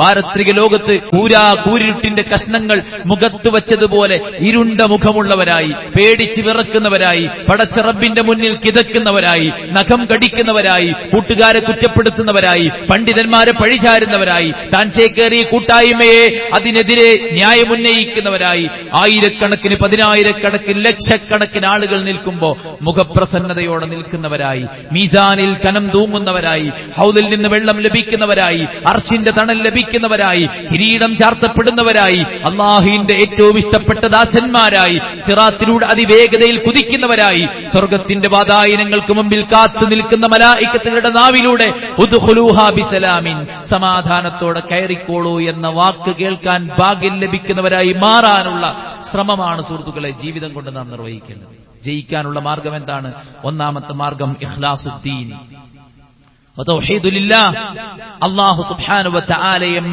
പാരത്രിക ലോകത്ത് കൂരാ കൂരിട്ടിന്റെ കഷ്ണങ്ങൾ മുഖത്ത് വച്ചതുപോലെ ഇരുണ്ട മുഖമുള്ളവരായി പേടിച്ച് വിറക്കുന്നവരായി പടച്ചറബിന്റെ മുന്നിൽ കിതക്കുന്നവരായി നഖം കടിക്കുന്നവരായി കൂട്ടുകാരെ കുറ്റപ്പെടുത്തുന്നവരായി പണ്ഡിതന്മാരെ പഴിചാരുന്നവരായി താൻ ചേക്കേറിയ കൂട്ടായ്മയെ അതിനെതിരെ ന്യായമുന്നയിക്കുന്നവരായി ആയിരക്കണക്കിന് പതിനായിരക്കണക്കിന് ലക്ഷക്കണക്കിന് ആളുകൾ നിൽക്കുമ്പോ മുഖപ്രസന്നതയോടെ നിൽക്കുന്നവരായി മീസാനിൽ കനം തൂങ്ങുന്നവരായി ഹൗദിൽ നിന്ന് വെള്ളം ലഭിക്കുന്നവരായി അർഷിന്റെ തണൽ ലഭിക്കുന്നവരായി കിരീടം ചാർത്തപ്പെടുന്നവരായി അള്ളാഹുവിന്റെ ഏറ്റവും ഇഷ്ടപ്പെട്ട ദാസന്മാരായി സിറാത്തിലൂടെ അതിവേഗതയിൽ കുതിക്കുന്നവരായി സ്വർഗത്തിന്റെ വാതായനങ്ങൾക്ക് മുമ്പിൽ കാത്തു നിൽക്കുന്ന മലായിക്കത്തുകളുടെ നാവിലൂടെ ബിസലാമിൻ സമാധാനത്തോടെ കയറിക്കോളൂ എന്ന വാക്ക് കേൾക്കാൻ ഭാഗ്യം ലഭിക്കുന്നവരായി മാറാനുള്ള ശ്രമമാണ് സുഹൃത്തുക്കളെ ജീവിതം കൊണ്ട് നാം നിർവഹിക്കേണ്ടത്. ജയിക്കാനുള്ള മാർഗം എന്താണ്? ഒന്നാമത്തെ മാർഗം ഇഖ്ലാസുദ്ദീൻ. അല്ലാഹു സുബ്ഹാനഹു വ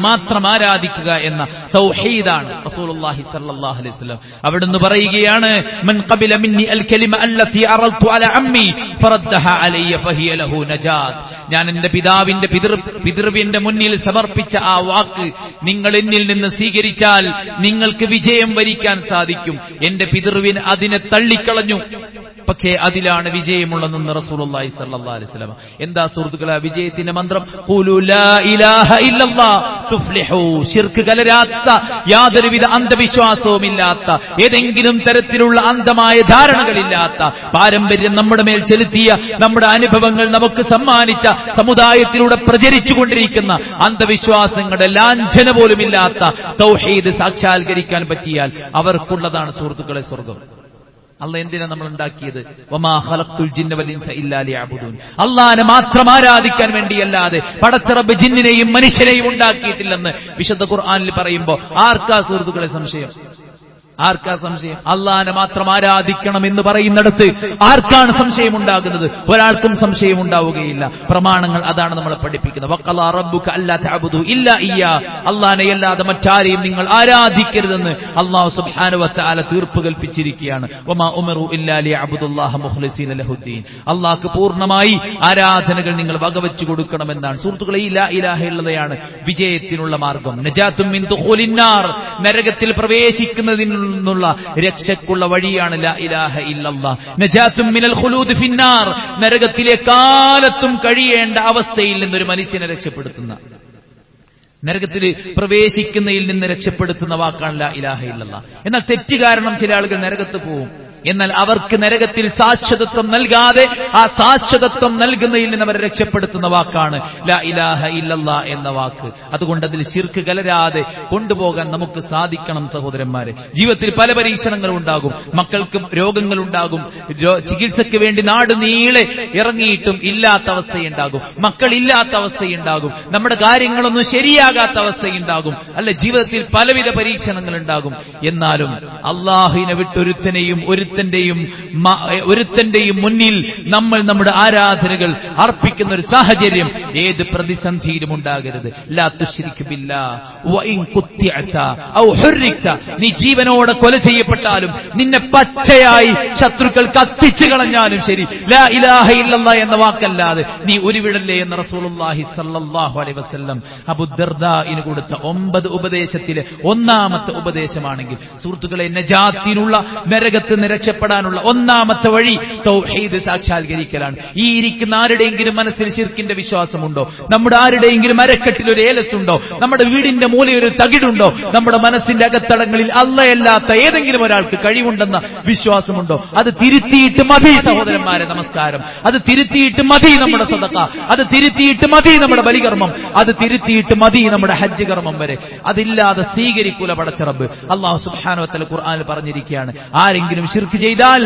മാത്രം ആരാധിക്കുക എന്ന തൗഹീദാണ് റസൂലുള്ളാഹി സ്വല്ലല്ലാഹു അലൈഹി വസല്ലം. അവിടുന്ന് പറയുകയാണ് മൻ ഖബില മിന്നി അൽ കലിമ അല്ലതി അറൽതു അല അമ്മി ഫറദ്ദഹ അലയ്യ ഫഹിയ ലഹു നജാത്ത് ഞാൻ എന്റെ പിതാവിന്റെ പിതൃ പിതൃവിന്റെ മുന്നിൽ സമർപ്പിച്ച ആ വാക്ക് നിങ്ങൾ എന്നിൽ നിന്ന് സ്വീകരിച്ചാൽ നിങ്ങൾക്ക് വിജയം വരിക്കാൻ സാധിക്കും. എന്റെ പിതൃവിന് അതിനെ തള്ളിക്കളഞ്ഞു. പക്ഷേ അതിലാണ് വിജയമുള്ളതെന്ന് റസൂലുള്ളാഹി സ്വല്ലല്ലാഹു അലൈഹി വസല്ലം. എന്താ സുഹൃത്തുക്കളെ ആ വിജയത്തിന്റെ മന്ത്രം. ശിർക്ക് കലരാത്ത യാതൊരുവിധ അന്ധവിശ്വാസവുമില്ലാത്ത ഏതെങ്കിലും തരത്തിലുള്ള അന്ധമായ ധാരണകളില്ലാത്ത പാരമ്പര്യം നമ്മുടെ മേൽ ചെലുത്തിയ നമ്മുടെ അനുഭവങ്ങൾ നമുക്ക് സമ്മാനിച്ച സമുദായത്തിലൂടെ പ്രചരിച്ചുകൊണ്ടിരിക്കുന്ന അന്ധവിശ്വാസങ്ങളുടെ ലാഞ്ചന പോലുമില്ലാത്ത തൗഹീദ് സാക്ഷാത്കരിക്കാൻ പറ്റിയാൽ അവർക്കുള്ളതാണ് സുഹൃത്തുക്കളെ സ്വർഗം. അല്ല എന്തിനാ നമ്മൾ ഉണ്ടാക്കിയത്? അള്ളാഹനെ മാത്രം ആരാധിക്കാൻ വേണ്ടിയല്ലാതെ പടച്ചറബ് ജിന്നിനെയും മനുഷ്യനെയും ഉണ്ടാക്കിയിട്ടില്ലെന്ന് വിശുദ്ധ ഖുർആാനിൽ പറയുമ്പോൾ ആർക്കാ സുഹൃത്തുക്കളെ സംശയം? ആർക്കാ സംശയം? അള്ളാനെ മാത്രം ആരാധിക്കണം എന്ന് പറയുന്നിടത്ത് ആർക്കാണ് സംശയം ഉണ്ടാകുന്നത് ഒരാൾക്കും സംശയം ഉണ്ടാവുകയില്ല പ്രമാണങ്ങൾ അതാണ് നമ്മളെ പഠിപ്പിക്കുന്നത്. വക്കല റബ്ബുക അല്ലാ തഅബുദു ഇല്ലാ ഇയ്യാ. അല്ലാതെ മറ്റാരെയും നിങ്ങൾ ആരാധിക്കരുതെന്ന് അള്ളാഹു തആല തീർപ്പ് കൽപ്പിച്ചിരിക്കുകയാണ്. വമാ ഉമറു ഇല്ലാ ലിയഅബുദുല്ലാഹ മുഖ്ലിസീന ലഹുദ്ദീൻ അള്ളാഹ്ക്ക് പൂർണമായി ആരാധനകൾ നിങ്ങൾ വകവെച്ചു കൊടുക്കണമെന്നാണ്. സുഹൃത്തുക്കളെ ഈ ലാ ഇലാഹ ഉള്ളതാണ് വിജയത്തിനുള്ള മാർഗം. ദുഖുലിന്നാർ നരകത്തിൽ പ്രവേശിക്കുന്നതിനുള്ള രക്ഷക്കുള്ള വഴിയാണ് ലാ ഇലാഹ ഫിന്നാർ. നരകത്തിലെ കാലത്തും കഴിയേണ്ട അവസ്ഥയിൽ നിന്നൊരു മനുഷ്യനെ രക്ഷപ്പെടുത്തുന്ന. നരകത്തിൽ പ്രവേശിക്കുന്നതിൽ നിന്ന് രക്ഷപ്പെടുത്തുന്ന വാക്കാണ് ലാ ഇലാഹ ഇല്ലല്ലാ. എന്നാൽ തെറ്റ് കാരണം ചില ആളുകൾ നരകത്ത് പോവും. എന്നാൽ അവർക്ക് നരകത്തിൽ സാശ്വതത്വം നൽകാതെ ആ സാശ്വതത്വം നൽകുന്നതിൽ നിന്ന് അവരെ രക്ഷപ്പെടുത്തുന്ന വാക്കാണ് ലാ ഇലാഹ എന്ന വാക്ക്. അതുകൊണ്ട് അതിൽ ശിർക്ക് കലരാതെ കൊണ്ടുപോകാൻ നമുക്ക് സാധിക്കണം സഹോദരന്മാരെ. ജീവിതത്തിൽ പല പരീക്ഷണങ്ങളും ഉണ്ടാകും. മക്കൾക്ക് രോഗങ്ങൾ ഉണ്ടാകും. ചികിത്സയ്ക്ക് വേണ്ടി നാട് നീളെ ഇറങ്ങിയിട്ടും ഇല്ലാത്ത അവസ്ഥയുണ്ടാകും. മക്കൾ ഇല്ലാത്ത അവസ്ഥയുണ്ടാകും. നമ്മുടെ കാര്യങ്ങളൊന്നും ശരിയാകാത്ത അവസ്ഥയുണ്ടാകും. അല്ല ജീവിതത്തിൽ പലവിധ പരീക്ഷണങ്ങൾ ഉണ്ടാകും. എന്നാലും അള്ളാഹുവിനെ വിട്ടൊരുത്തനെയും ഒരുത്തന്റെയും ഒരുത്തന്റെയും മുന്നിൽ നമ്മൾ നമ്മുടെ ആരാധനകൾ അർപ്പിക്കുന്ന ഒരു സാഹചര്യം ഏത് പ്രതിസന്ധിയിലും ഉണ്ടാകരുത്. നീ ജീവനോടെ കൊല ചെയ്യപ്പെട്ടാലും നിന്നെ പച്ചയായി ശത്രുക്കൾ കത്തിച്ചു കളഞ്ഞാലും ശരി. ലാ ഇലാഹ ഇല്ലല്ല എന്ന വാക്കല്ലാതെ നീ ഉരുവിടല്ലേ എന്ന് റസൂലുള്ളാഹി സല്ലല്ലാഹു അലൈഹി വസല്ലം അബുദർദാഇന് കൊടുത്ത ഒമ്പത് ഉപദേശത്തിലെ ഒന്നാമത്തെ ഉപദേശമാണെങ്കിൽ സുഹൃത്തുക്കളെ നജാത്തിനുള്ള നരകത്ത് നിന്ന് രക്ഷപ്പെടാനുള്ള ഒന്നാമത്തെ വഴി തൗഹീദ് സാക്ഷാത്കരിക്കലാണ്. ഈ ഇരിക്കുന്ന ആരുടെയെങ്കിലും മനസ്സിൽ ശിർക്കിന്റെ വിശ്വാസമുണ്ടോ? നമ്മുടെ ആരുടെയെങ്കിലും അരക്കെട്ടിൽ ഒരു ഏലസുണ്ടോ നമ്മുടെ വീടിന്റെ മൂലയിൽ ഒരു തകിടുണ്ടോ? നമ്മുടെ മനസ്സിന്റെ അകത്തടങ്ങളിൽ അല്ലയല്ലാത്ത ഏതെങ്കിലും ഒരാൾക്ക് കഴിവുണ്ടെന്ന വിശ്വാസമുണ്ടോ? അത് തിരുത്തിയിട്ട് മതി സഹോദരന്മാരെ നമസ്കാരം. അത് തിരുത്തിയിട്ട് മതി നമ്മുടെ സ്വതക്ക. അത് തിരുത്തിയിട്ട് മതി നമ്മുടെ ബലികർമ്മം. അത് തിരുത്തിയിട്ട് മതി നമ്മുടെ ഹജ്ജ് കർമ്മം വരെ. അതില്ലാതെ സ്വീകരിക്കൂല പടച്ചിറബ്. അള്ളാഹു ഖുർആാനിൽ ഖുർആനിൽ പറഞ്ഞിരിക്കുകയാണ്. ആരെങ്കിലും ശിർക്ക് ഷിർക്ക് ചെയ്താൽ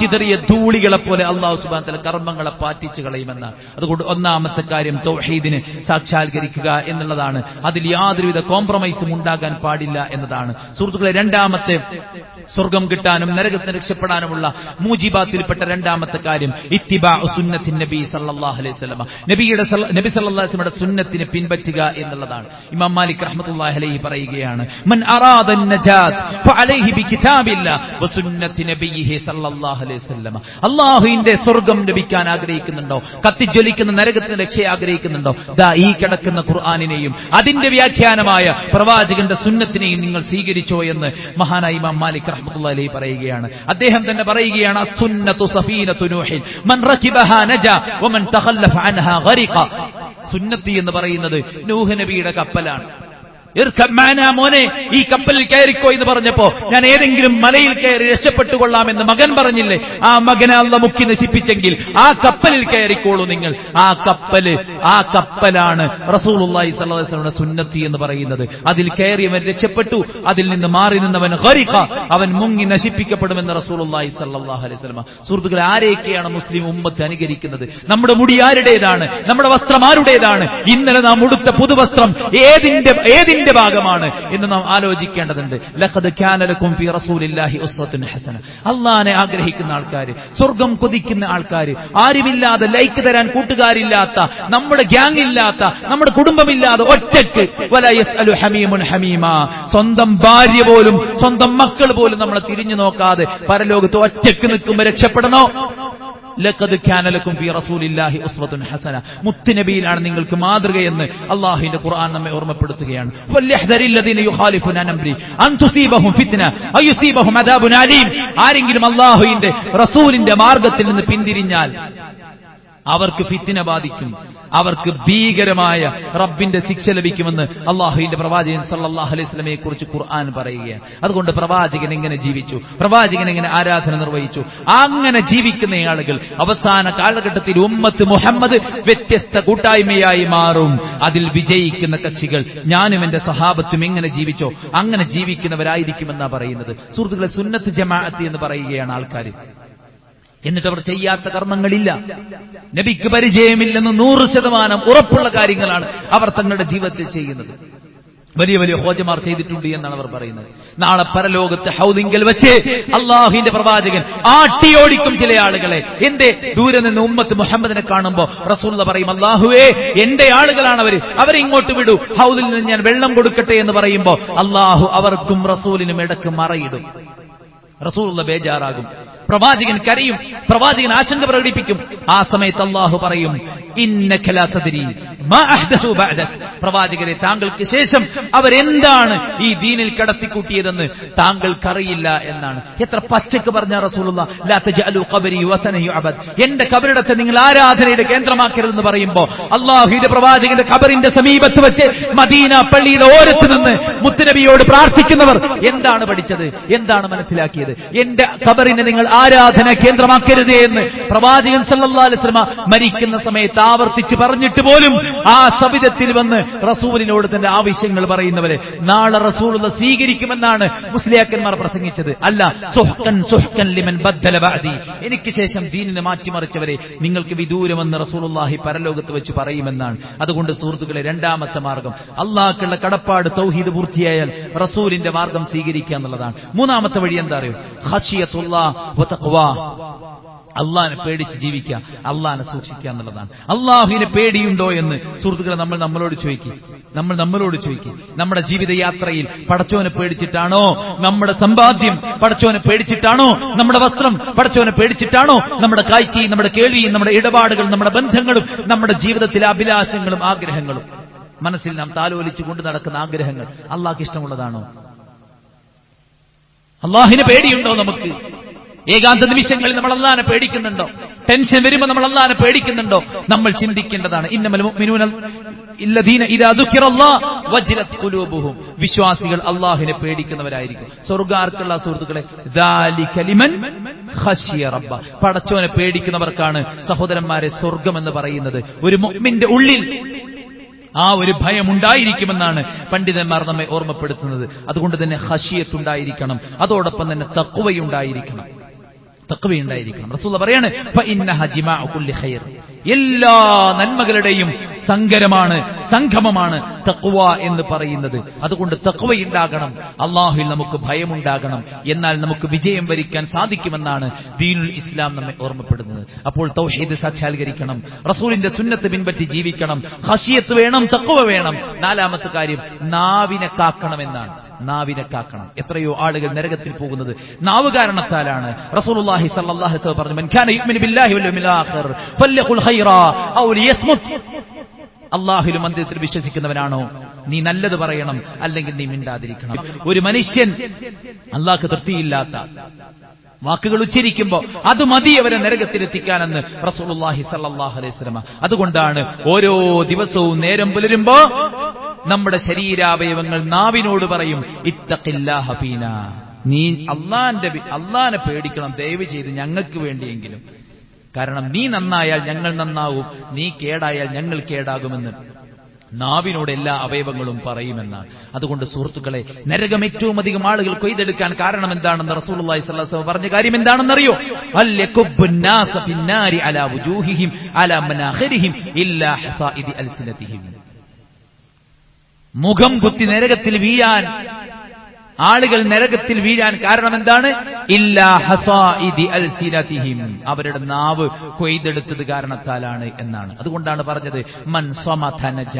ചിതറിയ ധൂളികളെ പോലെ അള്ളാഹു സുബാൻ തല കർമ്മങ്ങളെ പാറ്റിച്ചു കളയുമെന്ന്. അതുകൊണ്ട് ഒന്നാമത്തെ കാര്യം തൗഹീദിനെ സാക്ഷാത്കരിക്കുക എന്നുള്ളതാണ്. അതിൽ യാതൊരുവിധ കോംപ്രമൈസും ഉണ്ടാകാൻ പാടില്ല എന്നതാണ്. സുഹൃത്തുക്കളെ രണ്ടാമത്തെ സ്വർഗം കിട്ടാനും നരകത്തിന് രക്ഷപ്പെടാനുമുള്ള മൂജിബാത്തിൽപ്പെട്ട രണ്ടാമത്തെ കാര്യം ഇത്തിബാ സുന്നത്തിൻ നബി സല്ലാഹു അലൈഹി സ്വലമ നബിയുടെ നബി സല്ലാസ്ലമയുടെ സുന്നത്തിനെ പിൻപറ്റുക എന്നുള്ളതാണ്. ഇമാം മാലിക് റഹ്മത്തുല്ലാഹി അലൈഹി പറയുകയാണ് മൻ അറാദ നജാത്ത് ഫഅലൈഹി അള്ളാഹുവിന്റെ സ്വർഗം ലഭിക്കാൻ ആഗ്രഹിക്കുന്നുണ്ടോ? കത്തിജ്വലിക്കുന്ന നരകത്തിന് രക്ഷ ആഗ്രഹിക്കുന്നുണ്ടോ? ദാ ഈ കിടക്കുന്ന ഖുർആാനിനെയും അതിന്റെ വ്യാഖ്യാനമായ പ്രവാചകന്റെ സുന്നത്തിനെയും നിങ്ങൾ സ്വീകരിച്ചോ എന്ന് മഹാനായി ഇമാം മാലിക് റഹ്മത്തുള്ളാഹി അലൈഹി പറയുകയാണ്. അദ്ദേഹം തന്നെ പറയുകയാണ് സഫീനത്തു മൻ നജാ തഖല്ലഫ ഗരിഖ. സുന്നത്തി എന്ന് പറയുന്നത് നൂഹ് നബിയുടെ കപ്പലാണ്. മാനാ ഈ കപ്പലിൽ കയറിക്കോ എന്ന് പറഞ്ഞപ്പോ ഞാൻ ഏതെങ്കിലും മലയിൽ കയറി രക്ഷപ്പെട്ടുകൊള്ളാമെന്ന് മകൻ പറഞ്ഞില്ലേ? ആ മകനെ അല്ല മുക്കി നശിപ്പിച്ചെങ്കിൽ ആ കപ്പലിൽ കയറിക്കോളൂ നിങ്ങൾ. ആ കപ്പൽ ആ കപ്പലാണ് റസൂലുള്ളാഹി സ്വല്ലല്ലാഹി അലൈഹി സുന്നത്തി എന്ന് പറയുന്നത്. അതിൽ കയറിയവൻ രക്ഷപ്പെട്ടു അതിൽ നിന്ന് മാറി നിന്നവൻ ഗരിഖ അവൻ മുങ്ങി നശിപ്പിക്കപ്പെടുമെന്ന് റസൂലുള്ളാഹി സ്വല്ലല്ലാഹു അലൈഹി വസല്ലമ സുഹൃത്തുക്കളെ ആരെയൊക്കെയാണ് മുസ്ലിം ഉമ്മത്ത് അനുകരിക്കുന്നത്? നമ്മുടെ മുടി ആരുടേതാണ്? നമ്മുടെ വസ്ത്രം ആരുടേതാണ്? ഇന്നലെ നാം ഉടുത്ത പുതുവസ്ത്രം ഏതിന്റെ ഏതിന്റെ ഭാഗമാണ് എന്ന് നാം ആലോചിക്കേണ്ടതുണ്ട്. അള്ളാനെ ആഗ്രഹിക്കുന്ന ആൾക്കാർ സ്വർഗം കൊതിക്കുന്ന ആൾക്കാർ ആരുമില്ലാതെ ലൈക്ക് തരാൻ കൂട്ടുകാരില്ലാത്ത നമ്മുടെ ഗ്യാങ് ഇല്ലാത്ത നമ്മുടെ കുടുംബമില്ലാതെ ഒറ്റയ്ക്ക് സ്വന്തം ഭാര്യ പോലും സ്വന്തം മക്കൾ പോലും നമ്മളെ തിരിഞ്ഞു നോക്കാതെ പരലോകത്ത് ഒറ്റയ്ക്ക് നിൽക്കുമ്പോൾ രക്ഷപ്പെടണോ? ലഖദ് കാന ഫി റസൂലില്ലാഹി ഉസ്വത്തുൻ ഹസന. മുത്തുനബിയിലാണ് നിങ്ങൾക്ക് മാതൃകയെന്ന് അള്ളാഹുവിന്റെ ഖുർആൻ നമ്മെ ഓർമ്മപ്പെടുത്തുകയാണ്. ആരെങ്കിലും അള്ളാഹുവിന്റെ റസൂലിന്റെ മാർഗത്തിൽ നിന്ന് പിന്തിരിഞ്ഞാൽ അവർക്ക് ഫിത്തിന ബാധിക്കും. അവർക്ക് ഭീകരമായ റബ്ബിന്റെ ശിക്ഷ ലഭിക്കുമെന്ന് അള്ളാഹുവിന്റെ പ്രവാചകൻ സല്ലല്ലാഹു അലൈഹി സ്വലമയെ കുറിച്ച് ഖുർആൻ പറയുകയാണ്. അതുകൊണ്ട് പ്രവാചകൻ എങ്ങനെ ജീവിച്ചു? പ്രവാചകൻ എങ്ങനെ ആരാധന നിർവഹിച്ചു? അങ്ങനെ ജീവിക്കുന്ന ആളുകൾ അവസാന കാലഘട്ടത്തിൽ ഉമ്മത്ത് മുഹമ്മദ് വ്യത്യസ്ത കൂട്ടായ്മയായി മാറും. അതിൽ വിജയിക്കുന്ന കക്ഷികൾ ഞാനും എന്റെ സഹാബത്തും എങ്ങനെ ജീവിച്ചോ അങ്ങനെ ജീവിക്കുന്നവരായിരിക്കുമെന്നാണ് പറയുന്നത്. സുഹൃത്തുക്കളെ സുന്നത്ത് ജമാഅത്തി എന്ന് പറയുകയാണ് ആൾക്കാർ എന്നിട്ട് അവർ ചെയ്യാത്ത കർമ്മങ്ങളില്ല. നബിക്ക് പരിചയമില്ലെന്ന് നൂറ് ശതമാനം ഉറപ്പുള്ള കാര്യങ്ങളാണ് അവർ തങ്ങളുടെ ജീവിതത്തിൽ ചെയ്യുന്നത്. വലിയ വലിയ ഹോജമാർ ചെയ്തിട്ടുണ്ട് എന്നാണ് അവർ പറയുന്നത്. നാളെ പരലോകത്ത് ഹൗദിങ്കൽ വെച്ച് അള്ളാഹുവിന്റെ പ്രവാചകൻ ആട്ടിയോടിക്കും ചില ആളുകളെ. എന്റെ ദൂരെ നിന്ന് ഉമ്മത്ത് മുഹമ്മദിനെ കാണുമ്പോ റസൂൽ പറയും അള്ളാഹുവേ എന്റെ ആളുകളാണ് അവർ. അവരെ ഇങ്ങോട്ട് വിടൂ. ഹൗദിൽ നിന്ന് ഞാൻ വെള്ളം കൊടുക്കട്ടെ എന്ന് പറയുമ്പോ അള്ളാഹു അവർക്കും റസൂലിനും ഇടയ്ക്ക് മറയിടും. റസൂലുള്ള ബേജാറാകും. പ്രവാചകൻ കരയും പ്രവാചകൻ ആശങ്ക പ്രകടിപ്പിക്കും. ആ സമയത്ത് അള്ളാഹു പറയും പ്രവാചകരെ താങ്കൾക്ക് ശേഷം അവരെന്താണ് ഈ ദീനിൽ കടത്തിക്കൂട്ടിയതെന്ന് താങ്കൾക്കറിയില്ല എന്നാണ്. എത്ര പച്ചക്ക് പറഞ്ഞ റസൂലുള്ള എന്റെ കബറിടത്തെ നിങ്ങൾ ആരാധനയുടെ കേന്ദ്രമാക്കരുതെന്ന് പറയുമ്പോ അള്ളാഹുയുടെ പ്രവാചകന്റെ കബറിന്റെ സമീപത്ത് വെച്ച് മദീന പള്ളിയുടെ ഓരത്ത് നിന്ന് മുത്തുനബിയോട് പ്രാർത്ഥിക്കുന്നവർ എന്താണ് പഠിച്ചത്? എന്താണ് മനസ്സിലാക്കിയത്? എന്റെ കബറിനെ നിങ്ങൾ ആരാധന കേന്ദ്രമാക്കരുതേ എന്ന് പ്രവാചകൻ സല്ലാ അലിസ്ലമ മരിക്കുന്ന സമയത്ത് ആവർത്തിച്ച് പറഞ്ഞിട്ട് പോലും ആ സബിതത്തിൽ വന്ന് റസൂലിനോട് തന്റെ ആവശ്യങ്ങൾ പറയുന്നവരെ നാളെ റസൂൾ സ്വീകരിക്കുമെന്നാണ് മുസ്ലിയാക്കന്മാർ പ്രസംഗിച്ചത്. അല്ല സുഹ്കൻ സുഹ്കൻ ലിമൻ ബദ്ദല എനിക്ക് ശേഷം ദീനിനെ മാറ്റിമറിച്ചവരെ നിങ്ങൾക്ക് വിദൂരമെന്ന് റസൂലുള്ളാഹി പരലോകത്ത് വെച്ച് പറയുമെന്നാണ്. അതുകൊണ്ട് സുഹൃത്തുക്കളെ രണ്ടാമത്തെ മാർഗം. അള്ളാഹ്ക്കുള്ള കടപ്പാട് തൗഹീദ് പൂർത്തിയായാൽ റസൂലിന്റെ മാർഗം സ്വീകരിക്കുക എന്നുള്ളതാണ്. മൂന്നാമത്തെ വഴി എന്താ അറിയോ? ഹഷിയത്തുള്ള അള്ളാഹിനെ പേടിച്ച് ജീവിക്കുക അള്ളാഹിനെ സൂക്ഷിക്കുക എന്നുള്ളതാണ്. അള്ളാഹുവിനെ പേടിയുണ്ടോ എന്ന് സുഹൃത്തുക്കളെ നമ്മൾ നമ്മളോട് ചോദിക്കും. നമ്മൾ നമ്മളോട് ചോദിക്കും. നമ്മുടെ ജീവിതയാത്രയിൽ പടച്ചോനെ പേടിച്ചിട്ടാണോ? നമ്മുടെ സമ്പാദ്യം പടച്ചോനെ പേടിച്ചിട്ടാണോ? നമ്മുടെ വസ്ത്രം പടച്ചോനെ പേടിച്ചിട്ടാണോ? നമ്മുടെ കാഴ്ചയും നമ്മുടെ കേൾവിയും നമ്മുടെ ഇടപാടുകളും നമ്മുടെ ബന്ധങ്ങളും നമ്മുടെ ജീവിതത്തിലെ അഭിലാഷങ്ങളും ആഗ്രഹങ്ങളും. മനസ്സിൽ നാം താലോലിച്ചു കൊണ്ട് നടക്കുന്ന ആഗ്രഹങ്ങൾ അള്ളാഹ്ക്ക് ഇഷ്ടമുള്ളതാണോ? അള്ളാഹിന് പേടിയുണ്ടോ നമുക്ക്? ഏകാന്ത നിമിഷങ്ങളിൽ നമ്മൾ അള്ളാനെ പേടിക്കുന്നുണ്ടോ? ടെൻഷൻ വരുമ്പോൾ നമ്മൾ അള്ളാനെ പേടിക്കുന്നുണ്ടോ? നമ്മൾ ചിന്തിക്കേണ്ടതാണ്. ഇന്നമൽ വിശ്വാസികൾ അള്ളാഹുവിനെ പേടിക്കുന്നവരായിരിക്കും. സ്വർഗാർക്കുള്ള സുഹൃത്തുക്കളെ പടച്ചോനെ പേടിക്കുന്നവർക്കാണ് സഹോദരന്മാരെ സ്വർഗം എന്ന് പറയുന്നത്. ഒരു മുഅ്മിന്റെ ഉള്ളിൽ ആ ഒരു ഭയം ഉണ്ടായിരിക്കുമെന്നാണ് പണ്ഡിതന്മാർ നമ്മെ ഓർമ്മപ്പെടുത്തുന്നത്. അതുകൊണ്ട് തന്നെ ഹഷിയത്തുണ്ടായിരിക്കണം അതോടൊപ്പം തന്നെ തക്കുവയുണ്ടായിരിക്കണം തക്കുവയുണ്ടായിരിക്കണം റസൂല പറയാണ് എല്ലാ നന്മകളുടെയും സങ്കരമാണ് സംഗമമാണ് തക്കുവ എന്ന് പറയുന്നത്. അതുകൊണ്ട് തക്കുവയുണ്ടാകണം അള്ളാഹുവിൽ നമുക്ക് ഭയമുണ്ടാകണം എന്നാൽ നമുക്ക് വിജയം വരിക്കാൻ സാധിക്കുമെന്നാണ് ദീനുൽ ഇസ്ലാം നമ്മെ ഓർമ്മപ്പെടുന്നത്. അപ്പോൾ തൗഹീദ് സാക്ഷാത്കരിക്കണം റസൂലിന്റെ സുന്നത്ത് പിൻപറ്റി ജീവിക്കണം ഹഷിയത്ത് വേണം തക്കുവ വേണം. നാലാമത്തെ കാര്യം നാവിനെ കാക്കണമെന്നാണ്. നാവിനെ കാക്കണം എത്രയോ ആളുകൾ നരകത്തിൽ പോകുന്നത് നാവ് കാരണത്താലാണ് റസൂലുള്ളാഹി സല്ലല്ലാഹു അലൈഹി പറഞ്ഞു യുഅ്മിനു ബില്ലാഹി വൽ ആഖിർ ഖൈറ ഔ അള്ളാഹുലും അന്ത്യത്തിൽ വിശ്വസിക്കുന്നവനാണോ? നീ നല്ലത് പറയണം അല്ലെങ്കിൽ നീ മിണ്ടാതിരിക്കണം. ഒരു മനുഷ്യൻ അള്ളാഹ് തൃപ്തിയില്ലാത്ത വാക്കുകൾ ഉച്ചരിക്കുമ്പോ അത് മതി അവരെ നരകത്തിലെത്തിക്കാനെന്ന് റസൂലുള്ളാഹി സല്ലല്ലാഹു അലൈഹി വസല്ലം. അതുകൊണ്ടാണ് ഓരോ ദിവസവും നേരം പുലരുമ്പോ നമ്മുടെ ശരീരാവയവങ്ങൾ നാവിനോട് പറയും ഇത്തഖില്ലാഹ ഹഫീന നീ അള്ളാന്റെ അള്ളാനെ പേടിക്കണം ദയവ് ചെയ്ത് ഞങ്ങൾക്ക് വേണ്ടിയെങ്കിലും. കാരണം നീ നന്നായാൽ ഞങ്ങൾ നന്നാവും നീ കേടായാൽ ഞങ്ങൾ കേടാകുമെന്ന് നാവിനോട് എല്ലാ അവയവങ്ങളും പറയുമെന്നാണ്. അതുകൊണ്ട് സുഹൃത്തുക്കളെ നരകം ഏറ്റവും അധികം ആളുകൾ കൊയ്തെടുക്കാൻ കാരണം എന്താണെന്ന് സ്വല്ലല്ലാഹു വസല്ലം പറഞ്ഞ കാര്യം എന്താണെന്നറിയോ? അൽ മുഖം കുത്തി നരകത്തിൽ വീഴാൻ ആളുകൾ നരകത്തിൽ വീഴാൻ കാരണം എന്താണ്? ഇല്ലാ അവരുടെ നാവ് കൊയ്തെടുത്തത് കാരണത്താലാണ് എന്നാണ്. അതുകൊണ്ടാണ് പറഞ്ഞത് മൻ സ്വമഥ നജ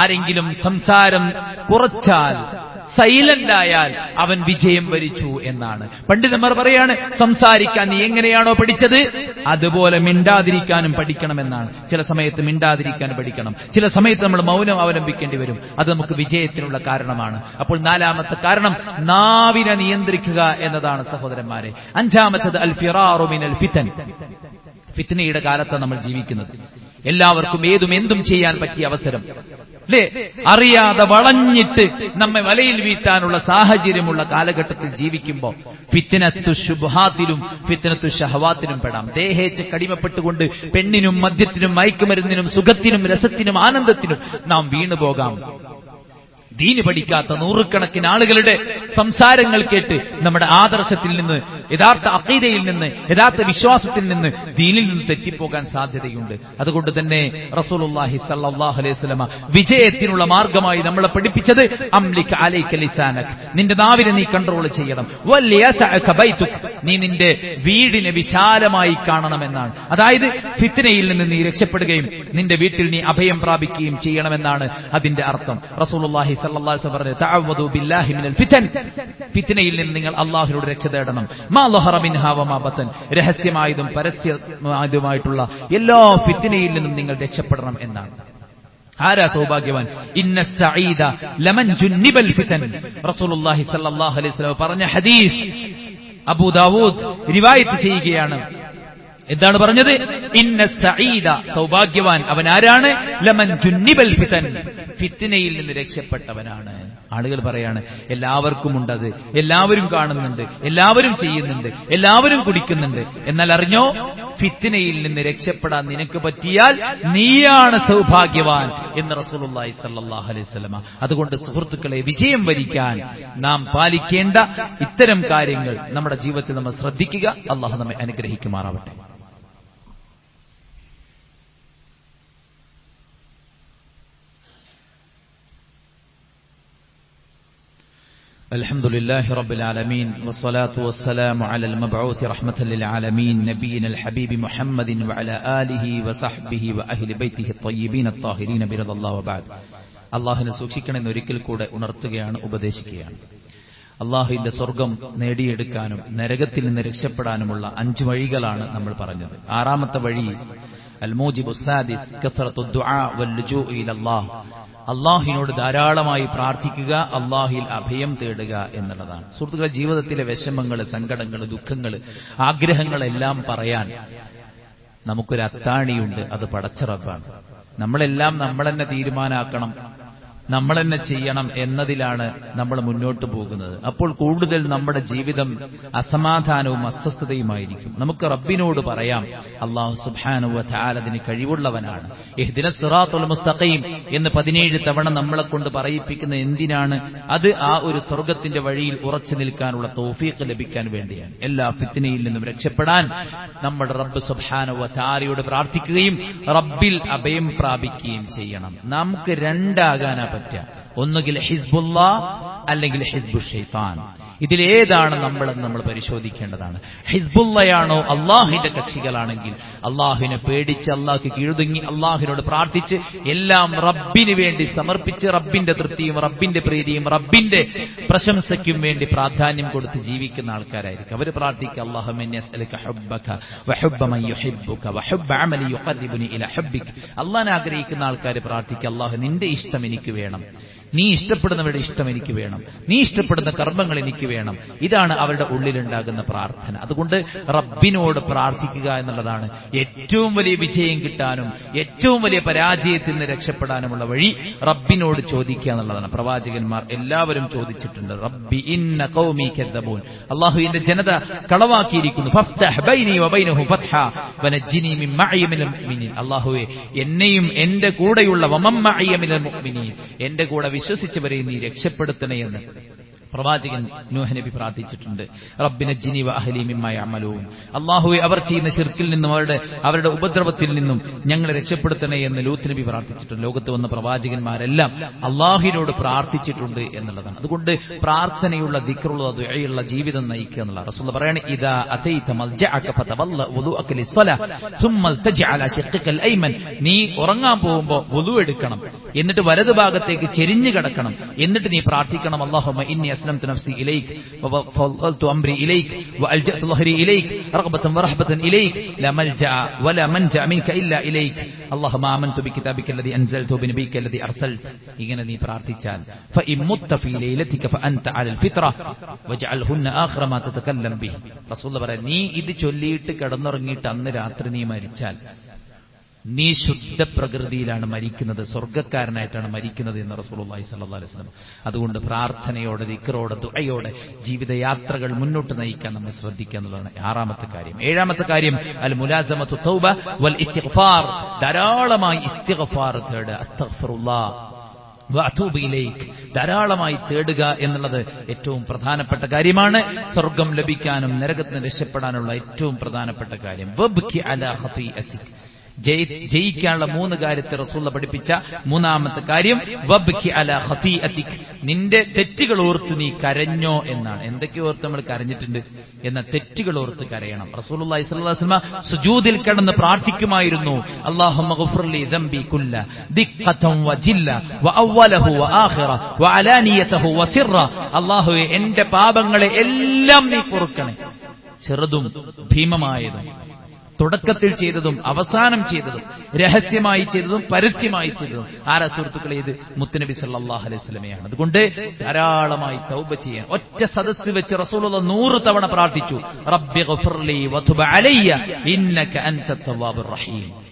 ആരെങ്കിലും സംസാരം കുറച്ചാൽ സൈലന്റ് ആയാൽ അവൻ വിജയം വരിച്ചു എന്നാണ്. പണ്ഡിതന്മാർ പറയാണ് സംസാരിക്കാൻ നീ എങ്ങനെയാണോ പഠിച്ചത്? അതുപോലെ മിണ്ടാതിരിക്കാനും പഠിക്കണമെന്നാണ്. ചില സമയത്ത് മിണ്ടാതിരിക്കാൻ പഠിക്കണം. ചില സമയത്ത് നമ്മൾ മൗനം അവലംബിക്കേണ്ടി വരും. അത് നമുക്ക് വിജയത്തിനുള്ള കാരണമാണ്. അപ്പോൾ നാലാമത്തെ കാരണം നാവിനെ നിയന്ത്രിക്കുക എന്നതാണ് സഹോദരന്മാരെ. അഞ്ചാമത്തത് അൽ ഫിറാറുമിൻ അൽ ഫിത്തൻ. ഫിത്നയുടെ കാലത്താണ് നമ്മൾ ജീവിക്കുന്നത്. എല്ലാവർക്കും ഏതും എന്തും ചെയ്യാൻ പറ്റിയ അവസരം. അല്ലേ അറിയാതെ വളഞ്ഞിട്ട് നമ്മെ വലയിൽ വീട്ടാനുള്ള സാഹചര്യമുള്ള കാലഘട്ടത്തിൽ ജീവിക്കുമ്പോൾ ഫിത്തിനത്തു ശുഭാത്തിലും ഫിത്തിനത്തു ഷഹവാത്തിലും പെടാം. ദേഹേച്ച് കടിമപ്പെട്ടുകൊണ്ട് പെണ്ണിനും മദ്യത്തിനും മയക്കുമരുന്നിനും സുഖത്തിനും രസത്തിനും ആനന്ദത്തിനും നാം വീണുപോകാം. ദീന് പഠിക്കാത്ത നൂറുകണക്കിന് ആളുകളുടെ സംസാരങ്ങൾ കേട്ട് നമ്മുടെ ആദർശത്തിൽ നിന്ന് യഥാർത്ഥ അക്കീതയിൽ നിന്ന് യഥാർത്ഥ വിശ്വാസത്തിൽ നിന്ന് ദീനിൽ നിന്ന് തെറ്റിപ്പോകാൻ സാധ്യതയുണ്ട്. അതുകൊണ്ട് തന്നെ റസൂലുള്ളാഹി സല്ലല്ലാഹു അലൈഹി വിജയത്തിനുള്ള മാർഗമായി നമ്മളെ പഠിപ്പിച്ചത് അംലിക് അലൈക ലിസാനക്. നിന്റെ നാവിനെ നീ കൺട്രോൾ ചെയ്യണം. നീ നിന്റെ വീടിനെ വിശാലമായി കാണണമെന്നാണ്. അതായത് ഫിത്തിനയിൽ നിന്ന് നീ രക്ഷപ്പെടുകയും നിന്റെ വീട്ടിൽ നീ അഭയം പ്രാപിക്കുകയും ചെയ്യണമെന്നാണ് അതിന്റെ അർത്ഥം. റസൂലുള്ളാഹി ബില്ലാഹി മിനൽ ഫിതൻ ഫിത്നയിൽ നിന്ന് നിങ്ങൾ അള്ളാഹുനോട് രക്ഷ തേടണം. മാ രഹസ്യമായതും പരസ്യമായതുമായിട്ടുള്ള എല്ലാ ഫിത്തനയിൽ നിന്നും നിങ്ങൾ രക്ഷപ്പെടണം എന്നാണ്. ആരാ സൗഭാഗ്യവാൻ? ഇന്ന സഈദ ലമൻ ജുന്നിബൽ ഫിതൻ റസൂലുള്ളാഹി സല്ലല്ലാഹു അലൈഹി വസല്ലം പറഞ്ഞ ഹദീസ് അബൂ ദാവൂദ് റിവായത്ത് ചെയ്യുകയാണ്. എന്താണ് പറഞ്ഞത്? ഇന്ന സഈദ. സൗഭാഗ്യവാൻ. അവൻ ആരാണ്? ലമൻ ജുന്നിബൽ ഫിതൻ ഫിത്തിനയിൽ നിന്ന് രക്ഷപ്പെട്ടവനാണ്. ആളുകൾ പറയാണ് എല്ലാവർക്കും ഉണ്ടത് എല്ലാവരും കാണുന്നുണ്ട് എല്ലാവരും ചെയ്യുന്നുണ്ട് എല്ലാവരും കുടിക്കുന്നുണ്ട്. എന്നാൽ അറിഞ്ഞോ ഫിത്തിനയിൽ നിന്ന് രക്ഷപ്പെടാൻ നിനക്ക് പറ്റിയാൽ നീയാണ് സൗഭാഗ്യവാൻ എന്ന് റസൂലുള്ളാഹി സല്ലല്ലാഹു അലൈഹി വസല്ലമ. അതുകൊണ്ട് സുഹൃത്തുക്കളെ വിജയം വരിക്കാൻ നാം പാലിക്കേണ്ട ഇത്തരം കാര്യങ്ങൾ നമ്മുടെ ജീവിതത്തിൽ നമ്മൾ ശ്രദ്ധിക്കുക. അള്ളാഹു നമ്മെ അനുഗ്രഹിക്കുമാറാവട്ടെ. الحمد لله رب العالمين والصلاة والسلام على المبعوث رحمة للعالمين نبينا الحبيب محمد وعلى آله وصحبه وأهل بيته الطيبين الطاهرين برضا الله وبعد അള്ളാഹുവിനെ സൂക്ഷിക്കണമെന്ന് ഒരിക്കൽ കൂടെ ഉണർത്തുകയാണ് ഉപദേശിക്കുകയാണ് അള്ളാഹുവിന്റെ സ്വർഗം നേടിയെടുക്കാനും നരകത്തിൽ നിന്ന് രക്ഷപ്പെടാനുമുള്ള അഞ്ച് വഴികളാണ് നമ്മൾ പറഞ്ഞത് ആറാമത്തെ വഴി അൽമോജിബ് അള്ളാഹിനോട് ധാരാളമായി പ്രാർത്ഥിക്കുക അള്ളാഹിൽ അഭയം തേടുക എന്നുള്ളതാണ്. സുഹൃത്തുക്കളെ ജീവിതത്തിലെ വിഷമങ്ങൾ സങ്കടങ്ങൾ ദുഃഖങ്ങൾ ആഗ്രഹങ്ങളെല്ലാം പറയാൻ നമുക്കൊരു അത്താണിയുണ്ട്. അത് പടച്ചിറപ്പാണ് നമ്മളെല്ലാം നമ്മൾ തന്നെ തീരുമാനാക്കണം. നമ്മൾ തന്നെ ചെയ്യണം എന്നതിലാണ് നമ്മൾ മുന്നോട്ട് പോകുന്നത്. അപ്പോൾ കൂടുതൽ നമ്മുടെ ജീവിതം അസമാധാനവും അസ്വസ്ഥതയുമായിരിക്കും. നമുക്ക് റബ്ബിനോട് പറയാം അള്ളാഹു സുബാനുവ താലതിന് കഴിവുള്ളവനാണ്. എഹ്ദിന സിറാത്തുൽ മുസ്തഖീം എന്ന് പതിനേഴ് തവണ നമ്മളെ കൊണ്ട് പറയിപ്പിക്കുന്ന എന്തിനാണ്? അത് ആ ഒരു സ്വർഗത്തിന്റെ വഴിയിൽ ഉറച്ചു നിൽക്കാനുള്ള തോഫീക്ക് ലഭിക്കാൻ വേണ്ടിയാണ്. എല്ലാ ഫിത്തിനയിൽ നിന്നും രക്ഷപ്പെടാൻ നമ്മുടെ റബ്ബ് സുബാനുവ താരയോട് പ്രാർത്ഥിക്കുകയും റബ്ബിൽ അഭയം പ്രാപിക്കുകയും ചെയ്യണം. നമുക്ക് രണ്ടാകാനാ പറ്റുക ഒന്നുകിൽ ഹിസ്ബുല്ല അല്ലെങ്കിൽ ഹിസ്ബു ഷെയ്ത്താൻ ഇതിലേതാണ് നമ്മളെന്ന് നമ്മൾ പരിശോധിക്കേണ്ടതാണ്. ഹിസ്ബുള്ളയാണോ അള്ളാഹിന്റെ കക്ഷികളാണെങ്കിൽ അള്ളാഹുവിനെ പേടിച്ച് അള്ളാഹ് കീഴുതുങ്ങി അള്ളാഹിനോട് പ്രാർത്ഥിച്ച് എല്ലാം റബ്ബിന് വേണ്ടി സമർപ്പിച്ച് റബ്ബിന്റെ തൃപ്തിയും റബ്ബിന്റെ പ്രീതിയും റബ്ബിന്റെ പ്രശംസയ്ക്കും വേണ്ടി പ്രാധാന്യം കൊടുത്ത് ജീവിക്കുന്ന ആൾക്കാരായിരിക്കും. അവർ പ്രാർത്ഥിക്കുക അള്ളാഹിനെ ആഗ്രഹിക്കുന്ന ആൾക്കാർ പ്രാർത്ഥിക്കുക അള്ളാഹു നിന്റെ ഇഷ്ടം എനിക്ക് വേണം. നീ ഇഷ്ടപ്പെടുന്നവരുടെ ഇഷ്ടം എനിക്ക് വേണം. നീ ഇഷ്ടപ്പെടുന്ന കർമ്മങ്ങൾ എനിക്ക് വേണം. ഇതാണ് അവരുടെ ഉള്ളിലുണ്ടാകുന്ന പ്രാർത്ഥന. അതുകൊണ്ട് റബ്ബിനോട് പ്രാർത്ഥിക്കുക എന്നുള്ളതാണ് ഏറ്റവും വലിയ വിജയം കിട്ടാനും ഏറ്റവും വലിയ പരാജയത്തിൽ നിന്ന് രക്ഷപ്പെടാനുമുള്ള വഴി റബ്ബിനോട് ചോദിക്കുക എന്നുള്ളതാണ്. പ്രവാചകന്മാർ എല്ലാവരും ചോദിച്ചിട്ടുണ്ട് റബ്ബി ഇന്ന കൗമി കെദ്ദബൂൻ. അള്ളാഹു എന്റെ ജനത കളവാക്കിയിരിക്കുന്നു. അള്ളാഹുവേ എന്നെയും എന്റെ കൂടെയുള്ള എന്റെ കൂടെ വിശ്വസിച്ചവരെ നീ രക്ഷപ്പെടുത്തണേ എന്ന്. പ്രവാചകൻ നൂഹ് നബി പ്രാർത്ഥിച്ചിട്ടുണ്ട്. റബ്ബിനെ ജിനീവ അഹലീമിമായ അമലവും അള്ളാഹുവെ അവർ ചെയ്യുന്ന ശിർക്കിൽ നിന്നും അവരുടെ അവരുടെ ഉപദ്രവത്തിൽ നിന്നും ഞങ്ങളെ രക്ഷപ്പെടുത്തണേ എന്ന് ലൂത്ത് നബി പ്രാർത്ഥിച്ചിട്ടുണ്ട്. ലോകത്ത് വന്ന പ്രവാചകന്മാരെല്ലാം അള്ളാഹുവിനോട് പ്രാർത്ഥിച്ചിട്ടുണ്ട് എന്നുള്ളതാണ്. അതുകൊണ്ട് പ്രാർത്ഥനയുള്ള ദിക്റുള്ള ദുആയുള്ള ജീവിതം നയിക്കുക എന്നുള്ള റസൂൽ പറയാണ് ഐമൻ നീ ഉറങ്ങാൻ പോകുമ്പോ വലു എടുക്കണം. എന്നിട്ട് വലതു ഭാഗത്തേക്ക് ചെരിഞ്ഞു കിടക്കണം. എന്നിട്ട് നീ പ്രാർത്ഥിക്കണം ഇന്നി أسلمت نفسي إليك وفضلت أمري إليك وألجأت ظهري إليك رغبة ورهبة إليك لا ملجأ ولا منجأ منك إلا إليك اللهم آمنت بكتابك الذي أنزلته بنبيك الذي أرسلت إيجانا ني പ്രാർത്ഥിച്ചാൽ فإن مت في ليلتك فأنت على الفطرة واجعلهن آخر ما تتكلم به റസൂൽ പറയാം നീ ഇത് ചൊല്ലിയിട്ട് കിടന്നുറങ്ങിയിട്ട് അന്ന് രാത്രി നീ മരിച്ചാൽ നീ ശുദ്ധ പ്രകൃതിയിലാണ് മരിക്കുന്നത് സ്വർഗക്കാരനായിട്ടാണ് മരിക്കുന്നത് എന്ന് റസൂലുള്ളാഹി സ്വല്ലല്ലാഹു അലൈഹി വസല്ലം അതുകൊണ്ട് പ്രാർത്ഥനയോടെ ദിക്റോടെ ദുആയോടെ ജീവിതയാത്രകൾ മുന്നോട്ട് നയിക്കാൻ നമ്മൾ ശ്രദ്ധിക്കുക എന്നുള്ളതാണ് ആറാമത്തെ കാര്യം. ഏഴാമത്തെ കാര്യം അൽ മുലാസമത്തു തൗബ വൽ ഇസ്തിഗ്ഫാർ ധാരാളമായി ഇസ്തിഗ്ഫാർ തേടുക. അസ്തഗ്ഫിറുല്ലാഹ് ധാരാളമായി തേടുക എന്നുള്ളത് ഏറ്റവും പ്രധാനപ്പെട്ട കാര്യമാണ്. സ്വർഗം ലഭിക്കാനും നരകത്തിന് രക്ഷപ്പെടാനുള്ള ഏറ്റവും പ്രധാനപ്പെട്ട കാര്യം. ജയിക്കാനുള്ള മൂന്ന് കാര്യത്തെ റസൂള്ള പഠിപ്പിച്ച മൂന്നാമത്തെ കാര്യം നിന്റെ തെറ്റുകൾ ഓർത്ത് നീ കരഞ്ഞോ എന്നാണ്. എന്തൊക്കെ ഓർത്ത് നമ്മൾ കരഞ്ഞിട്ടുണ്ട്? എന്ന തെറ്റുകൾ ഓർത്ത് കരയണം. അലൈഹി വസല്ലം സുജൂദിൽ കിടന്ന് പ്രാർത്ഥിക്കുമായിരുന്നു. അള്ളാഹുവെ എന്റെ പാപങ്ങളെ എല്ലാം നീ പൊറുക്കണേ. ചെറുതും ഭീമമായതും. തുടക്കത്തിൽ ചെയ്തതും അവസാനം ചെയ്തതും രഹസ്യമായി ചെയ്തതും പരസ്യമായി ചെയ്തതും. ആരാ സുഹൃത്തുക്കളെ ഇത് മുത്തനബി സല്ലാഹു അലൈഹി സ്വലമയാണ് അതുകൊണ്ട് ധാരാളമായി തൗബ ചെയ്യാൻ ഒറ്റ സദസ് വെച്ച് റസൂലുള്ള നൂറ് തവണ പ്രാർത്ഥിച്ചു. റബ്ബി അലയ്യ ഇന്നക അൻത റഹീം.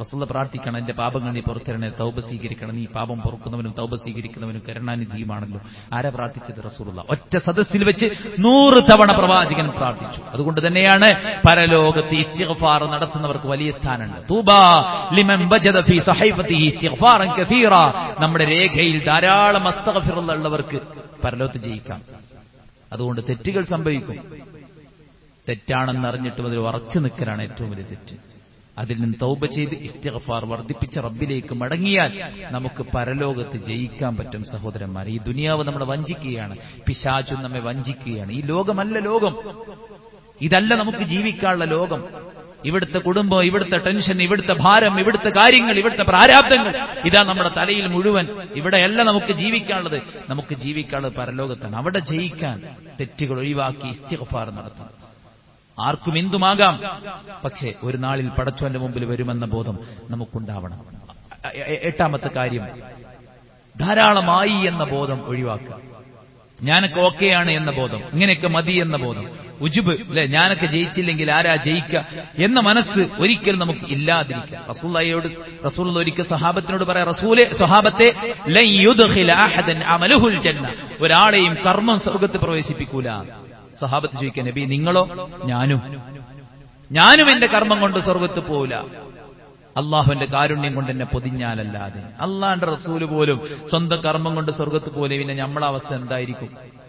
റസൂള്ള പ്രാർത്ഥിക്കണം എന്റെ പാപങ്ങൾ നീ പുറത്തിരണേ തൗബ സ്വീകരിക്കണം നീ പാപം പൊറുക്കുന്നവനും തൗബ സ്വീകരിക്കുന്നവനും കരുണാനിധിയുമാണല്ലോ. ആരാ പ്രാർത്ഥിച്ചത് റസൂലുള്ള? ഒറ്റ സദസ്സിൽ വെച്ച് നൂറ് തവണ പ്രവാചകൻ പ്രാർത്ഥിച്ചു. അതുകൊണ്ട് തന്നെയാണ് പരലോകത്ത് ഇസ്തിഗ്ഫാർ നടത്തുന്നവർക്ക് വലിയ സ്ഥാനമുണ്ട്. നമ്മുടെ രേഖയിൽ ധാരാളം അസ്തഫിറുള്ളവർക്ക് പരലോകത്ത് ജയിക്കാം. അതുകൊണ്ട് തെറ്റുകൾ സംഭവിക്കും. തെറ്റാണെന്ന് അറിഞ്ഞിട്ടും അതിൽ ഉറച്ചു നിൽക്കലാണ് ഏറ്റവും വലിയ തെറ്റ്. അതിൽ നിന്ന് തൗബ ചെയ്ത് ഇസ്തിഗ്ഫാർ വർദ്ധിപ്പിച്ച റബ്ബിലേക്ക് മടങ്ങിയാൽ നമുക്ക് പരലോകത്ത് ജയിക്കാൻ പറ്റും സഹോദരന്മാർ ഈ ദുനിയാവ് നമ്മളെ വഞ്ചിക്കുകയാണ്. പിശാചും നമ്മെ വഞ്ചിക്കുകയാണ്. ഈ ലോകമല്ല ലോകം. ഇതല്ല നമുക്ക് ജീവിക്കാനുള്ള ലോകം. ഇവിടുത്തെ കുടുംബം ഇവിടുത്തെ ടെൻഷൻ ഇവിടുത്തെ ഭാരം ഇവിടുത്തെ കാര്യങ്ങൾ ഇവിടുത്തെ പ്രാരാബ്ദങ്ങൾ ഇതാ നമ്മുടെ തലയിൽ മുഴുവൻ. ഇവിടെയല്ല നമുക്ക് ജീവിക്കാനുള്ളത്. നമുക്ക് ജീവിക്കാനുള്ളത് പരലോകത്താണ്. അവിടെ ജയിക്കാൻ തെറ്റുകൾ ഒഴിവാക്കി ഇസ്തിഗ്ഫാർ നടത്തണം. ആർക്കും എന്തുമാകാം? പക്ഷേ ഒരു നാളിൽ പടച്ചോന്റെ മുമ്പിൽ വരുമെന്ന ബോധം നമുക്കുണ്ടാവണം. എട്ടാമത്തെ കാര്യം. ധാരാളമായി എന്ന ബോധം ഒഴിവാക്കുക. ഞാനൊക്കെ ഓക്കെയാണ് എന്ന ബോധം. ഇങ്ങനെയൊക്കെ മതി എന്ന ബോധം. ഉജുബ് അല്ലെ ഞാനൊക്കെ ജയിച്ചില്ലെങ്കിൽ ആരാ ജയിക്കുക എന്ന മനസ്സ് ഒരിക്കലും നമുക്ക് ഇല്ലാതിരിക്കാം റസൂല്ലയോട് റസൂൽ ഒരിക്കൽ സഹാബത്തിനോട് പറയാം റസൂലെ സ്വഹാബത്തെ ഒരാളെയും കർമ്മം സ്വർഗത്ത് പ്രവേശിപ്പിക്കൂല. സഹാബത്ത് ചോദിക്കാൻ നബി നിങ്ങളോ? ഞാനും. ഞാനും എന്റെ കർമ്മം കൊണ്ട് സ്വർഗത്ത് പോവില്ല. അള്ളാഹുവിന്റെ കാരുണ്യം കൊണ്ട് എന്നെ പൊതിഞ്ഞാലല്ലാതെ. അള്ളാന്റെ റസൂൽ പോലും സ്വന്തം കർമ്മം കൊണ്ട് സ്വർഗത്ത് പോലെ പിന്നെ നമ്മളെ അവസ്ഥ എന്തായിരിക്കും?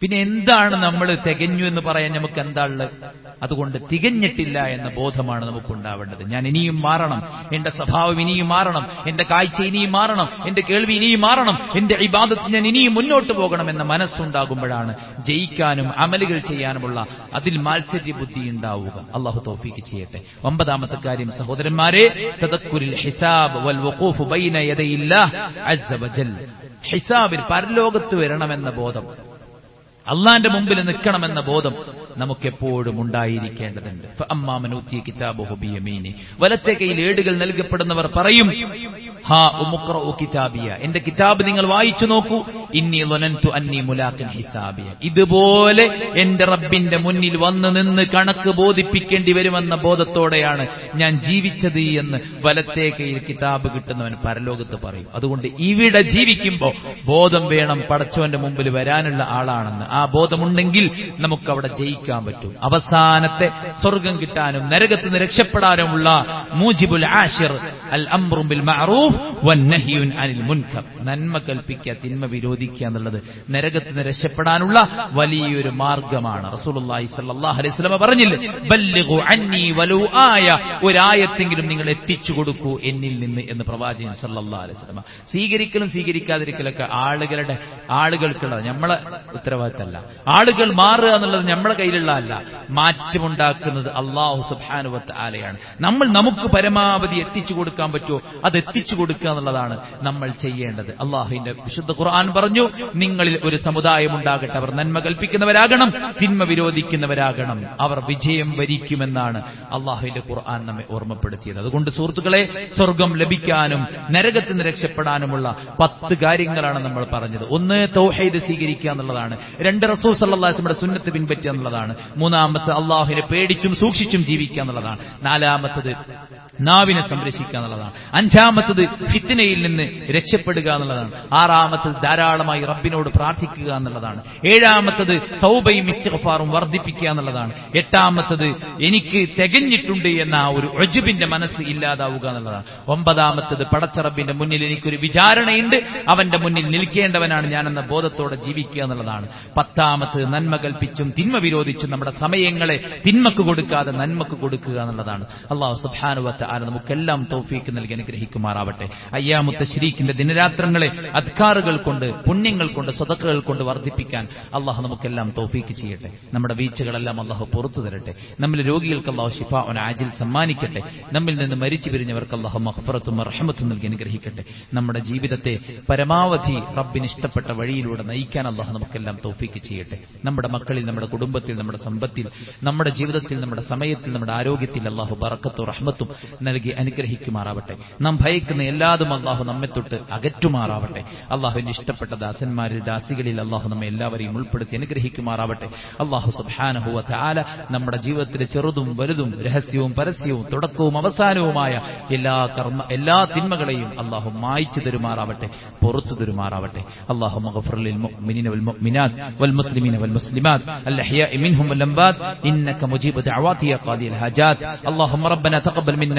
പിന്നെ എന്താണ് നമ്മൾ തികഞ്ഞു എന്ന് പറയാൻ നമുക്ക് എന്താ ഉള്ളത്? അതുകൊണ്ട് തികഞ്ഞിട്ടില്ല എന്ന ബോധമാണ് നമുക്കുണ്ടാവേണ്ടത്. ഞാൻ ഇനിയും മാറണം. എന്റെ സ്വഭാവം ഇനിയും മാറണം. എന്റെ കാഴ്ച ഇനിയും മാറണം. എന്റെ കേൾവി ഇനിയും മാറണം. എന്റെ ഇബാദത്ത് ഞാൻ ഇനിയും മുന്നോട്ട് പോകണം എന്ന മനസ്സുണ്ടാകുമ്പോഴാണ് ജയിക്കാനും അമലുകൾ ചെയ്യാനുമുള്ള അതിൽ മാത്സര്യ ബുദ്ധി ഉണ്ടാവുക. അള്ളാഹു തോഫീക്ക് ചെയ്യട്ടെ. ഒമ്പതാമത്തെ കാര്യം സഹോദരന്മാരെ ഹിസാബ് വൽ ബൈന ഹിസാബിൽ പരലോകത്ത് വരണമെന്ന ബോധം. അള്ളാന്റെ മുമ്പിൽ നിൽക്കണമെന്ന ബോധം നമുക്കെപ്പോഴും ഉണ്ടായിരിക്കേണ്ടതുണ്ട് ബിയമീനി. വലത്തെ കയ്യിൽ ഏടുകൾ നൽകപ്പെടുന്നവർ പറയും ഹാ കിതാബിയ. എന്റെ കിതാബ് നിങ്ങൾ വായിച്ചു നോക്കൂ. ഇന്നി ലനന്തു അന്നി മുലാഖിൻ ഹിസാബിയ. ഇതുപോലെ എന്റെ റബ്ബിന്റെ മുന്നിൽ വന്ന് നിന്ന് കണക്ക് ബോധിപ്പിക്കേണ്ടി വരുമെന്ന ബോധത്തോടെയാണ് ഞാൻ ജീവിച്ചത് എന്ന് വലത്തെ കയ്യിൽ കിതാബ് കിട്ടുന്നവൻ പരലോകത്ത് പറയും. അതുകൊണ്ട് ഇവിടെ ജീവിക്കുമ്പോൾ ബോധം വേണം പടച്ചോന്റെ മുമ്പിൽ വരാനുള്ള ആളാണെന്ന്. ആ ബോധമുണ്ടെങ്കിൽ നമുക്ക് അവിടെ ജയിക്കാൻ പറ്റും. അവസാനത്തെ സ്വർഗം കിട്ടാനും നരകത്ത് നിന്ന് രക്ഷപ്പെടാനുമുള്ള മൂജിബുൽ ആഷിർ അൽ അംറുബിൽ വന്നഹിയുൻ നന്മ കൽപ്പിക്കുക തിന്മ വിരോധിക്കുക എന്നുള്ളത് നരകത്ത് നിന്ന് രക്ഷപ്പെടാനുള്ള വലിയൊരു മാർഗമാണ്. ആയ ഒരായത്തെങ്കിലും നിങ്ങൾ എത്തിച്ചു കൊടുക്കൂ എന്നിൽ നിന്ന് എന്ന് പ്രവാചകൻ സല്ലാസ്ലമ സ്വീകരിക്കലും സ്വീകരിക്കാതിരിക്കലൊക്കെ ആളുകളുടെ ആളുകൾക്കുള്ളത് നമ്മളെ ഉത്തരവാദിത്തമല്ല. ആളുകൾ മാറുക എന്നുള്ളത് നമ്മളെ കയ്യിലുള്ളതല്ല മാറ്റമുണ്ടാക്കുന്നത് അള്ളാഹു സുബാനുവത്ത് ആലയാണ് നമ്മൾ നമുക്ക് പരമാവധി എത്തിച്ചു കൊടുക്കാൻ പറ്റുമോ? അത് എത്തിച്ചു കൊടുക്കുക എന്നുള്ളതാണ് നമ്മൾ ചെയ്യേണ്ടത്. അള്ളാഹുവിന്റെ വിശുദ്ധ ഖുർആൻ പറഞ്ഞു നിങ്ങളിൽ ഒരു സമുദായം ഉണ്ടാകട്ടെ. അവർ നന്മ കൽപ്പിക്കുന്നവരാകണം തിന്മ വിരോധിക്കുന്നവരാകണം. അവർ വിജയം വരിക്കുമെന്നാണ് അള്ളാഹുവിന്റെ ഖുർആൻ നമ്മെ ഓർമ്മപ്പെടുത്തിയത്. അതുകൊണ്ട് സുഹൃത്തുക്കളെ സ്വർഗം ലഭിക്കാനും നരകത്തിൽ നിന്ന് രക്ഷപ്പെടാനുമുള്ള പത്ത് കാര്യങ്ങളാണ് നമ്മൾ പറഞ്ഞത്. ഒന്ന് തൗഹൈദ് സ്വീകരിക്കുക എന്നുള്ളതാണ്. രണ്ട് റസൂൽ സല്ലാസ്മയുടെ സുന്നത്ത് പിൻപറ്റുക എന്നുള്ളതാണ്. മൂന്നാമത്തെ അള്ളാഹുവിനെ പേടിച്ചും സൂക്ഷിച്ചും ജീവിക്കുക എന്നുള്ളതാണ്. നാലാമത്തത് നാവിനെ സംരക്ഷിക്കുക എന്നുള്ളതാണ്. അഞ്ചാമത്തത് ഫിത്തിനയിൽ നിന്ന് രക്ഷപ്പെടുക എന്നുള്ളതാണ്. ആറാമത്തത് ധാരാളമായി റബ്ബിനോട് പ്രാർത്ഥിക്കുക എന്നുള്ളതാണ്. ഏഴാമത്തത് തൗബയും ഇസ്തിഗ്ഫാറും വർദ്ധിപ്പിക്കുക എന്നുള്ളതാണ്. എട്ടാമത്തത് എനിക്ക് തികഞ്ഞിട്ടുണ്ട് എന്ന ആ ഒരു ഒജുബിന്റെ മനസ്സ് ഇല്ലാതാവുക എന്നുള്ളതാണ്. ഒമ്പതാമത്തത് പടച്ചറബിന്റെ മുന്നിൽ എനിക്കൊരു വിചാരണയുണ്ട്. അവന്റെ മുന്നിൽ നിൽക്കേണ്ടവനാണ് ഞാനെന്ന ബോധത്തോടെ ജീവിക്കുക എന്നുള്ളതാണ്. പത്താമത്തത് നന്മ കൽപ്പിച്ചും തിന്മ വിരോധിച്ചും നമ്മുടെ സമയങ്ങളെ തിന്മക്ക് കൊടുക്കാതെ നന്മക്ക് കൊടുക്കുക എന്നുള്ളതാണ്. അള്ളാഹു സുബാനുവത്ത് ആര് നമുക്കെല്ലാം തൗഫീക്ക് നൽകി അനുഗ്രഹിക്കുമാറാവട്ടെ. അയ്യാമുത്ത ശരീക്കിന്റെ ദിനരാത്രങ്ങളെ അധികാറുകൾ കൊണ്ട് പുണ്യങ്ങൾ കൊണ്ട് സ്വതക്കുകൾ കൊണ്ട് വർദ്ധിപ്പിക്കാൻ അള്ളാഹു നമുക്കെല്ലാം തൗഫീക്ക് ചെയ്യട്ടെ. നമ്മുടെ വീഴ്ചകളെല്ലാം അള്ളാഹു പുറത്തു തരട്ടെ. നമ്മൾ രോഗികൾക്ക് അള്ളാഹു ഷിഫ ആജിൽ സമ്മാനിക്കട്ടെ. നമ്മിൽ നിന്ന് മരിച്ചു പിരിഞ്ഞവർക്ക് അള്ളാഹു മഹഫറത്തും റഹമത്തും നൽകി അനുഗ്രഹിക്കട്ടെ. നമ്മുടെ ജീവിതത്തെ പരമാവധി റബ്ബിന് ഇഷ്ടപ്പെട്ട വഴിയിലൂടെ നയിക്കാൻ അള്ളാഹു നമുക്കെല്ലാം തൗഫീക്ക് ചെയ്യട്ടെ. നമ്മുടെ മക്കളിൽ നമ്മുടെ കുടുംബത്തിൽ നമ്മുടെ സമ്പത്തിൽ നമ്മുടെ ജീവിതത്തിൽ നമ്മുടെ സമയത്തിൽ നമ്മുടെ ആരോഗ്യത്തിൽ അള്ളാഹു ബറക്കത്തും റഹ്മത്തും നൽകി അനുഗ്രഹിക്കുമാറാവട്ടെ നാം ഭയക്കുന്ന എല്ലാതും അള്ളാഹു നമ്മെ തൊട്ട് അകറ്റുമാറാവട്ടെ അള്ളാഹുവിന്റെ ഇഷ്ടപ്പെട്ട ദാസന്മാരിൽ ദാസികളിൽ അള്ളാഹു നമ്മെ എല്ലാവരെയും ഉൾപ്പെടുത്തി അനുഗ്രഹിക്കുമാറാവട്ടെ അള്ളാഹു സുബാനഹുവ ആല നമ്മുടെ ജീവിതത്തിലെ ചെറുതും വലുതും രഹസ്യവും പരസ്യവും തുടക്കവും അവസാനവുമായ എല്ലാ കർമ്മ എല്ലാ തിന്മകളെയും അള്ളാഹു മായ്ച്ചു തരുമാറാവട്ടെ പുറത്തു തരുമാറാവട്ടെ അള്ളാഹു മഗഫുറിൽ المؤمنين والمؤمنات والمسلمين والمسلمات الأحياء منهم والأنبات إنك مجيب دعوات يا قاضي الحاجات اللهم ربنا تقبل منا